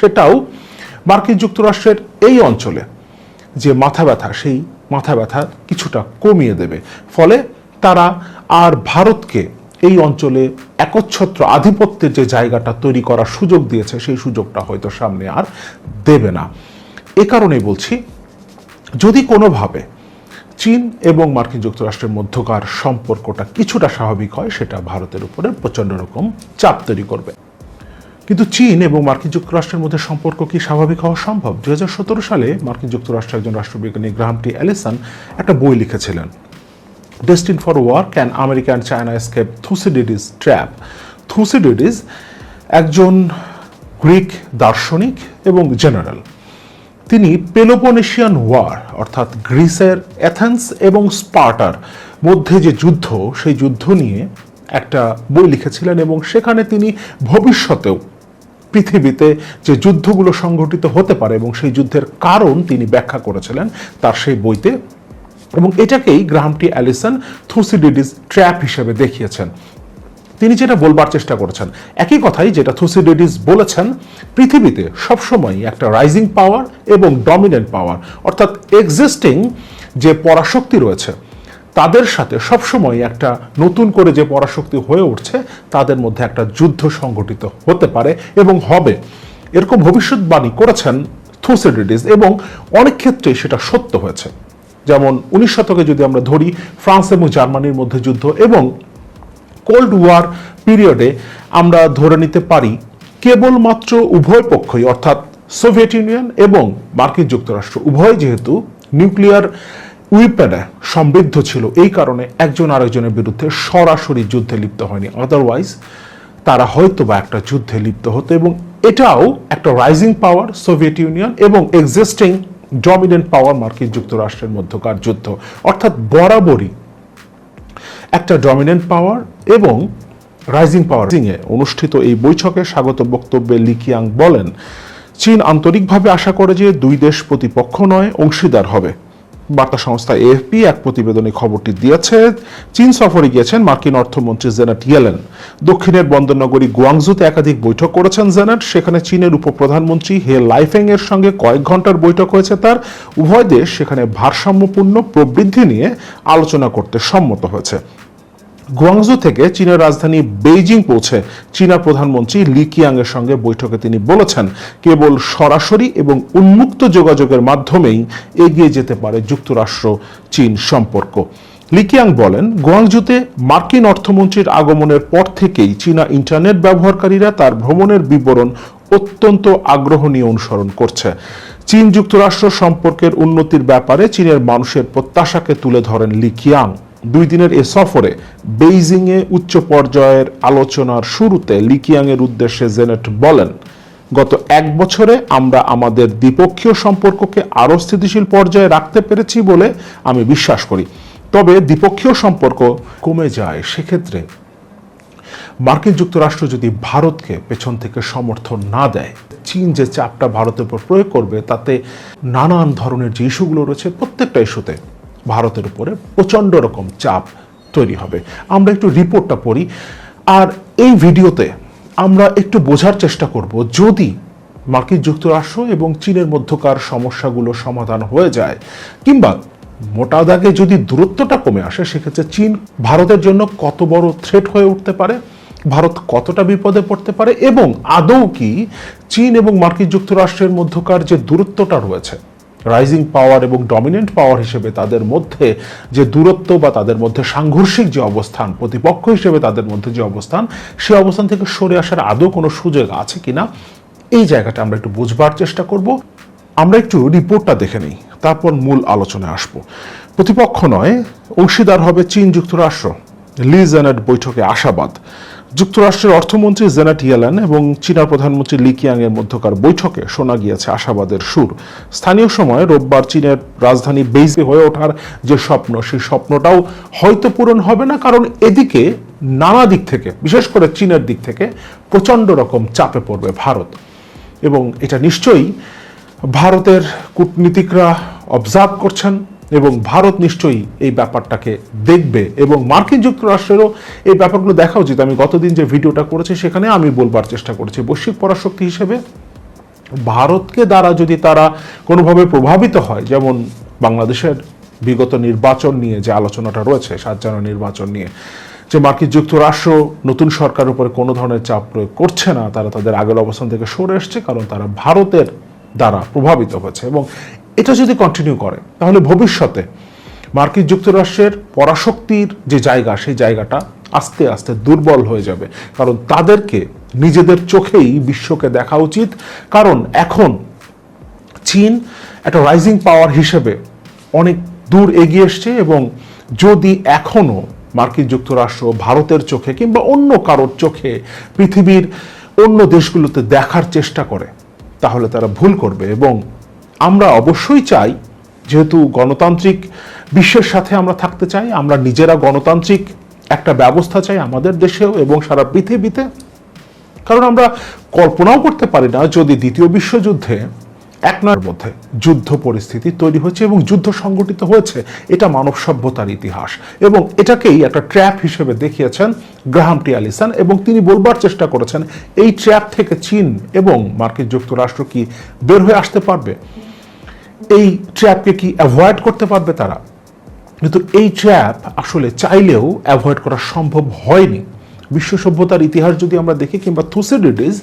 সেটাও মার্কিন যুক্তরাষ্ট্রের এই অঞ্চলে যে মাথা ব্যথা, সেই মাথা ব্যথা কিছুটা কমিয়ে দেবে। ফলে তারা আর ভারতকে এই অঞ্চলে একচ্ছত্র আধিপত্যের যে জায়গাটা তৈরি করার সুযোগ দিয়েছে, সেই সুযোগটা হয়তো সামনে আর দেবে না। এ কারণেই বলছি, যদি কোনোভাবে চীন এবং মার্কিন যুক্তরাষ্ট্রের মধ্যকার সম্পর্কটা কিছুটা স্বাভাবিক হয়, সেটা ভারতের উপরে প্রচণ্ড রকম চাপ তৈরি করবে। কিন্তু চীন এবং মার্কিন যুক্তরাষ্ট্রের মধ্যে সম্পর্ক কি স্বাভাবিক হওয়া সম্ভব? দুই হাজার সতেরো সালে মার্কিন যুক্তরাষ্ট্রের একজন রাষ্ট্রবিজ্ঞানী গ্রাহাম টি অ্যালিসন একটা বই লিখেছিলেন। Destined for war can America and China escape Thucydides trap Thucydides একজন গ্রিক দার্শনিক এবং জেনারেল। তিনি পেলোপনেশিয়ান ওয়ার অর্থাৎ গ্রিসের অ্যাথেন্স এবং স্পার্টার মধ্যে যে যুদ্ধ, সেই যুদ্ধ নিয়ে একটা বই লিখেছিলেন এবং সেখানে তিনি ভবিষ্যতেও পৃথিবীতে যে যুদ্ধগুলো সংঘটিত হতে পারে এবং সেই যুদ্ধের কারণ তিনি ব্যাখ্যা করেছিলেন তার সেই বইতে এবং এটাকেই গ্রাহামটি অ্যালিসন থুসিডিডিস ট্র্যাপ হিসেবে দেখিয়েছেন। তিনি যেটা বলবার চেষ্টা করেছেন, একই কথাই যেটা থুসিডিডিস বলেছেন, পৃথিবীতে সবসময় একটা রাইজিং পাওয়ার এবং ডমিনেন্ট পাওয়ার অর্থাৎ এক্সিস্টিং যে পরাশক্তি রয়েছে তাদের সাথে সবসময় একটা নতুন করে যে পরাশক্তি হয়ে উঠছে, তাদের মধ্যে একটা যুদ্ধ সংগঠিত হতে পারে এবং হবে। এরকম ভবিষ্যৎবাণী করেছেন থুসিডিডিস এবং অনেক ক্ষেত্রেই সেটা সত্য হয়েছে। যেমন উনিশ শতকে যদি আমরা ধরি, ফ্রান্স এবং জার্মানির মধ্যে যুদ্ধ এবং কোল্ড ওয়ার পিরিয়ডে আমরা ধরে নিতে পারি, কেবলমাত্র উভয় পক্ষই, অর্থাৎ সোভিয়েত ইউনিয়ন এবং মার্কিন যুক্তরাষ্ট্র, উভয় যেহেতু নিউক্লিয়ার উইপেনে সমৃদ্ধ ছিল। এই কারণে একজন আরেকজনের বিরুদ্ধে সরাসরি যুদ্ধে লিপ্ত হয়নি। আদারওয়াইজ তারা হয়তো বা একটা যুদ্ধে লিপ্ত হতো এবং এটাও একটা রাইজিং পাওয়ার সোভিয়েত ইউনিয়ন এবং এক্সিস্টিং ডমিনেন্ট পাওয়ার মার্কিন যুক্তরাষ্ট্রের মধ্যকার যুদ্ধ। অর্থাৎ বরাবরই একটা ডমিনেন্ট পাওয়ার এবং রাইজিং পাওয়ার এ অনুষ্ঠিত এই বৈঠকে স্বাগত বক্তব্যে লিকিয়াং বলেন, চীন আন্তরিকভাবে আশা করে যে দুই দেশ প্রতিপক্ষ নয়, অংশীদার হবে। বার্তা সংস্থা এএফপি এক প্রতিবেদনে খবরটি দিয়েছে, চীন সফরে গিয়েছেন মার্কিন অর্থমন্ত্রী জেনেট ইয়েলেন। দক্ষিণের বন্দরনগরী গুয়াংজুতে একাধিক বৈঠক করেছেন জেনেট সেখানে চীনের উপপ্রধানমন্ত্রী হে লাইফেং এর সঙ্গে কয়েক ঘণ্টার বৈঠক হয়েছে তার। উভয় দেশ সেখানে ভারসাম্যপূর্ণ প্রবৃদ্ধি নিয়ে আলোচনা করতে সম্মত হয়েছে। গুয়াংজু থেকে চীনের রাজধানী বেইজিং পৌঁছে চীনা প্রধানমন্ত্রী লি কিয়াং এর সঙ্গে বৈঠকে তিনি বলেছেন, কেবল সরাসরি এবং উন্মুক্ত যোগাযোগের মাধ্যমেই এগিয়ে যেতে পারে যুক্তরাষ্ট্র চীন সম্পর্ক। লিকিয়াং বলেন, গুয়াংজুতে মার্কিন অর্থমন্ত্রীর আগমনের পর থেকেই চীনা ইন্টারনেট ব্যবহারকারীরা তার ভ্রমণের বিবরণ অত্যন্ত আগ্রহ নিয়ে অনুসরণ করছে। চীন যুক্তরাষ্ট্র সম্পর্কের উন্নতির ব্যাপারে চীনের মানুষের প্রত্যাশাকে তুলে ধরেন লিকিয়াং দুই দিনের এ সফরে বেইজিংয়ে উচ্চ পর্যায়ের আলোচনার শুরুতে লিকিয়াংয়ের উদ্দেশ্যে জেনেট বলেন, গত এক বছরে আমরা আমাদের দ্বিপক্ষীয় সম্পর্ককে আরও স্থিতিশীল পর্যায়ে রাখতে পেরেছি বলে আমি বিশ্বাস করি। তবে দ্বিপক্ষীয় সম্পর্ক কমে যায় সেক্ষেত্রে। মার্কিন যুক্তরাষ্ট্র যদি ভারতকে পেছন থেকে সমর্থন না দেয়, চীন যে চাপটা ভারতের উপর প্রয়োগ করবে, তাতে নানান ধরনের যে ইস্যুগুলো রয়েছে প্রত্যেকটা ইস্যুতে ভারতের উপরে প্রচণ্ড রকম চাপ তৈরি হবে। আমরা একটু রিপোর্টটা পড়ি। আর এই ভিডিওতে আমরা একটু বোঝার চেষ্টা করব, যদি মার্কিন যুক্তরাষ্ট্র এবং চীনের মধ্যকার সমস্যাগুলো সমাধান হয়ে যায়, কিংবা মোটা দাগে যদি দূরত্বটা কমে আসে, সেক্ষেত্রে চীন ভারতের জন্য কত বড় থ্রেট হয়ে উঠতে পারে? ভারত কতটা বিপদে পড়তে পারে? এবং আদৌ কি চীন এবং মার্কিন যুক্তরাষ্ট্রের মধ্যকার যে দূরত্বটা রয়েছে রাইজিং পাওয়ার এবং ডমিনেন্ট পাওয়ার হিসেবে তাদের মধ্যে যে দূরত্ব বা তাদের মধ্যে সাংঘর্ষিক যে অবস্থান, প্রতিপক্ষ হিসেবে তাদের মধ্যে যে অবস্থান, সে অবস্থান থেকে সরে আসার আদৌ কোনো সুযোগ আছে কিনা, এই জায়গাটা আমরা একটু বুঝবার চেষ্টা করব। আমরা একটু রিপোর্টটা দেখে নিই, তারপর মূল আলোচনায় আসব। প্রতিপক্ষ নয়, অংশীদার হবে চীন যুক্তরাষ্ট্র। লি জেনেট বৈঠকে আশাবাদ। যুক্তরাষ্ট্রের অর্থমন্ত্রী জেনাট ইয়ালান এবং চীনা প্রধানমন্ত্রী লি এর মধ্যকার বৈঠকে শোনা গিয়েছে আশাবাদের সুর। স্থানীয় সময় রোববার চীনের রাজধানী বেইজে হয়ে ওঠার যে স্বপ্ন, সেই স্বপ্নটাও হয়তো পূরণ হবে না, কারণ এদিকে নানা দিক থেকে, বিশেষ করে চীনের দিক থেকে, প্রচণ্ড রকম চাপে পড়বে ভারত। এবং এটা নিশ্চয়ই ভারতের কূটনীতিকরা অবজার্ভ করছেন। এবং ভারত নিশ্চয়ই এই ব্যাপারটাকে দেখবে এবং মার্কিন যুক্তরাষ্ট্রেরও এই ব্যাপারগুলো দেখা উচিত আমি গতদিন যে ভিডিওটা করেছি সেখানে আমি বলবার চেষ্টা করেছি। বৈশ্বিক পরাশক্তি হিসেবে ভারতকে দ্বারা যদি তারা কোনোভাবে প্রভাবিত হয়, যেমন বাংলাদেশের বিগত নির্বাচন নিয়ে যে আলোচনাটা রয়েছে, সাত জানুয়ারি নির্বাচন নিয়ে, যে মার্কিন যুক্তরাষ্ট্র নতুন সরকারের উপরে কোনো ধরনের চাপ প্রয়োগ করছে না, তারা তাদের আগের অবস্থান থেকে সরে এসছে, কারণ তারা ভারতের দ্বারা প্রভাবিত হয়েছে এবং এটা যদি কন্টিনিউ করে, তাহলে ভবিষ্যতে মার্কিন যুক্তরাষ্ট্রের পরাশক্তির যে জায়গা, সেই জায়গাটা আস্তে আস্তে দুর্বল হয়ে যাবে। কারণ তাদেরকে নিজেদের চোখেই বিশ্বকে দেখা উচিত। কারণ এখন চীন একটা রাইজিং পাওয়ার হিসেবে অনেক দূর এগিয়ে এসছে এবং যদি এখনও মার্কিন যুক্তরাষ্ট্র ভারতের চোখে কিংবা অন্য কারোর চোখে পৃথিবীর অন্য দেশগুলোতে দেখার চেষ্টা করে, তাহলে তারা ভুল করবে এবং আমরা অবশ্যই চাই, যেহেতু গণতান্ত্রিক বিশ্বের সাথে আমরা থাকতে চাই, আমরা নিজেরা গণতান্ত্রিক একটা ব্যবস্থা চাই আমাদের দেশেও এবং সারা পৃথিবীতে। কারণ আমরা কল্পনাও করতে পারি না যদি দ্বিতীয় বিশ্বযুদ্ধে এক নয়ের মধ্যে যুদ্ধ পরিস্থিতি তৈরি হয়েছে এবং যুদ্ধ সংগঠিত হয়েছে, এটা মানব সভ্যতার ইতিহাস। এবং এটাকেই একটা ট্র্যাপ হিসেবে দেখিয়েছেন গ্রাহাম টি অ্যালিসন এবং তিনি বলবার চেষ্টা করেছেন, এই ট্র্যাপ থেকে চীন এবং মার্কিন যুক্তরাষ্ট্র কি বের হয়ে আসতে পারবে? এই ট্র্যাপকে কি অ্যাভয়েড করতে পারবে তারা? কিন্তু এই ট্র্যাপ আসলে চাইলেও অ্যাভয়েড করা সম্ভব হয়নি। বিশ্ব সভ্যতার ইতিহাস যদি আমরা দেখি কিংবা থুসিডিডিস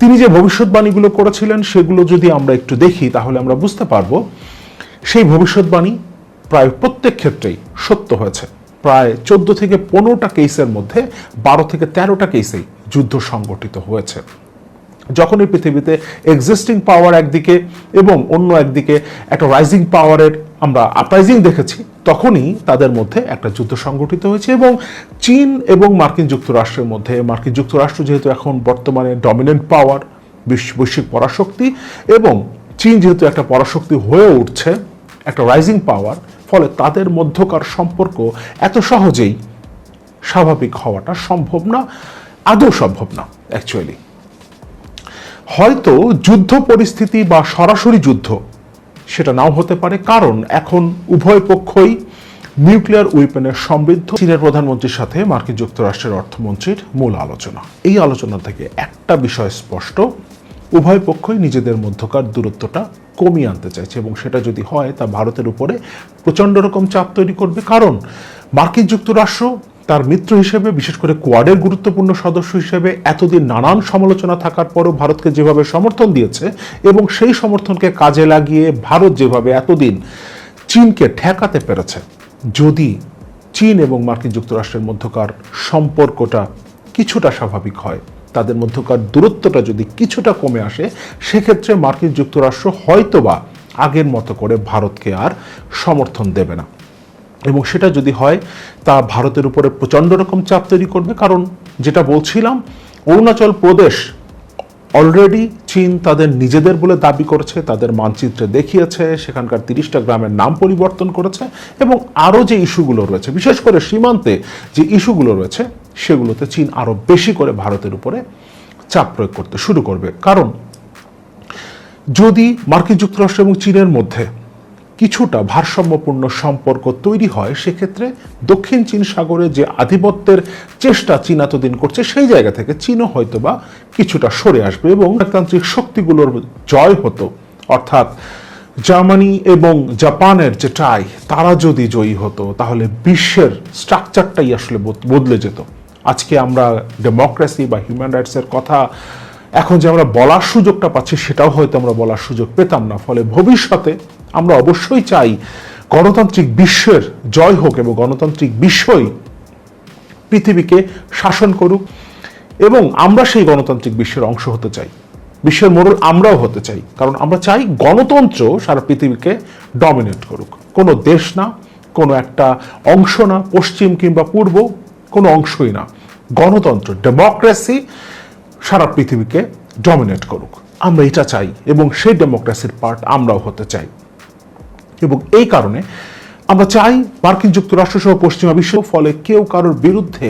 তিনি যে ভবিষ্যৎবাণীগুলো করেছিলেন, সেগুলো যদি আমরা একটু দেখি, তাহলে আমরা বুঝতে পারব সেই ভবিষ্যৎবাণী প্রায় প্রত্যেক ক্ষেত্রেই সত্য হয়েছে। প্রায় চোদ্দ থেকে পনেরোটা কেসের মধ্যে বারো থেকে তেরোটা কেসেই যুদ্ধ সংগঠিত হয়েছে। যখনই পৃথিবীতে এক্সিস্টিং পাওয়ার একদিকে এবং অন্য একদিকে একটা রাইজিং পাওয়ারের আমরা আপরাইজিং দেখেছি, তখনই তাদের মধ্যে একটা যুদ্ধ সংগঠিত হয়েছে এবং চীন এবং মার্কিন যুক্তরাষ্ট্রের মধ্যে, মার্কিন যুক্তরাষ্ট্র যেহেতু এখন বর্তমানে ডমিনেন্ট পাওয়ার বৈশ্বিক পরাশক্তি এবং চীন যেহেতু একটা পরাশক্তি হয়ে উঠছে, একটা রাইজিং পাওয়ার ফলে তাদের মধ্যকার সম্পর্ক এত সহজেই স্বাভাবিক হওয়াটা সম্ভব না, আদৌ সম্ভব না অ্যাকচুয়ালি হয়তো যুদ্ধ পরিস্থিতি বা সরাসরি যুদ্ধ, সেটা নাও হতে পারে। কারণ এখন উভয় পক্ষই নিউক্লিয়ার উইপেনের সমৃদ্ধ। চীনের প্রধানমন্ত্রীর সাথে মার্কিন যুক্তরাষ্ট্রের অর্থমন্ত্রীর মূল আলোচনা। এই আলোচনা থেকে একটা বিষয় স্পষ্ট। উভয় পক্ষই নিজেদের মধ্যকার দূরত্বটা কমিয়ে আনতে চাইছে এবং সেটা যদি হয়, তা ভারতের উপরে প্রচণ্ড রকম চাপ তৈরি করবে। কারণ মার্কিন যুক্তরাষ্ট্র তার মিত্র হিসেবে, বিশেষ করে কোয়াডের গুরুত্বপূর্ণ সদস্য হিসেবে, এতদিন নানান সমালোচনা থাকার পরও ভারতকে যেভাবে সমর্থন দিয়েছে এবং সেই সমর্থনকে কাজে লাগিয়ে ভারত যেভাবে এতদিন চীনকে ঠেকাতে পেরেছে, যদি চীন এবং মার্কিন যুক্তরাষ্ট্রের মধ্যকার সম্পর্কটা কিছুটা স্বাভাবিক হয়, তাদের মধ্যকার দূরত্বটা যদি কিছুটা কমে আসে, সেক্ষেত্রে মার্কিন যুক্তরাষ্ট্র হয়তোবা আগের মতো করে ভারতকে আর সমর্থন দেবে না। এবং সেটা যদি হয়, তা ভারতের উপরে প্রচণ্ড রকম চাপ তৈরি করবে। কারণ যেটা বলছিলাম, অরুণাচল প্রদেশ অলরেডি চীন তাদের নিজেদের বলে দাবি করেছে, তাদের মানচিত্রে দেখিয়েছে, সেখানকার তিরিশটা গ্রামের নাম পরিবর্তন করেছে এবং আরও যে ইস্যুগুলো রয়েছে, বিশেষ করে সীমান্তে যে ইস্যুগুলো রয়েছে, সেগুলোতে চীন আরও বেশি করে ভারতের উপরে চাপ প্রয়োগ করতে শুরু করবে। কারণ যদি মার্কিন যুক্তরাষ্ট্র এবং চীনের মধ্যে কিছুটা ভারসাম্যপূর্ণ সম্পর্ক তৈরি হয়, সেক্ষেত্রে দক্ষিণ চীন সাগরে যে আধিপত্যের চেষ্টা চীন এতদিন করছে, সেই জায়গা থেকে চীনও হয়তোবা কিছুটা সরে আসবে এবং গণতান্ত্রিক শক্তিগুলোর জয় হতো। অর্থাৎ জার্মানি এবং জাপানের যে টাই, তারা যদি জয়ী হতো, তাহলে বিশ্বের স্ট্রাকচারটাই আসলে বদলে যেত। আজকে আমরা ডেমোক্রেসি বা হিউম্যান রাইটসের কথা, এখন যে আমরা বলার সুযোগটা পাচ্ছি, সেটাও হয়তো আমরা বলার সুযোগ পেতাম না। ফলে ভবিষ্যতে আমরা অবশ্যই চাই গণতান্ত্রিক বিশ্বের জয় হোক এবং গণতান্ত্রিক বিশ্বই পৃথিবীকে শাসন করুক এবং আমরা সেই গণতান্ত্রিক বিশ্বের অংশ হতে চাই। বিশ্বের মোড়ল আমরাও হতে চাই। কারণ আমরা চাই গণতন্ত্র সারা পৃথিবীকে ডমিনেট করুক। কোনো দেশ না, কোনো একটা অংশ না, পশ্চিম কিংবা পূর্ব, কোনো অংশই না। গণতন্ত্র ডেমোক্রেসি সারা পৃথিবীকে ডমিনেট করুক। আমরা এটা চাই এবং সেই ডেমোক্রেসির পার্ট আমরাও হতে চাই। এবং এই কারণে আমরা চাই মার্কিন যুক্তরাষ্ট্র সহ পশ্চিমা বিশ্ব ফলে কেউ কারোর বিরুদ্ধে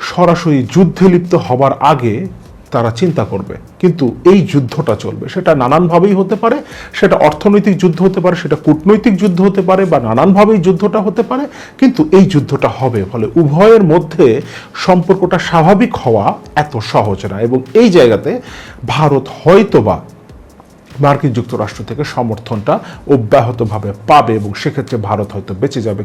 সরাসরি যুদ্ধে লিপ্ত হবার আগে তারা চিন্তা করবে। কিন্তু এই যুদ্ধটা চলবে। সেটা নানানভাবেই হতে পারে, সেটা অর্থনৈতিক যুদ্ধ হতে পারে, সেটা কূটনৈতিক যুদ্ধ হতে পারে বা নানানভাবেই যুদ্ধটা হতে পারে, কিন্তু এই যুদ্ধটা হবে, ফলে উভয়ের মধ্যে সম্পর্কটা স্বাভাবিক হওয়া এত সহজ না। এবং এই জায়গাতে ভারত হয়তোবা মার্কিন যুক্তরাষ্ট্র থেকে সমর্থনটা অব্যাহতভাবে পাবে এবং সেক্ষেত্রে ভারত হয়তো বেঁচে যাবে।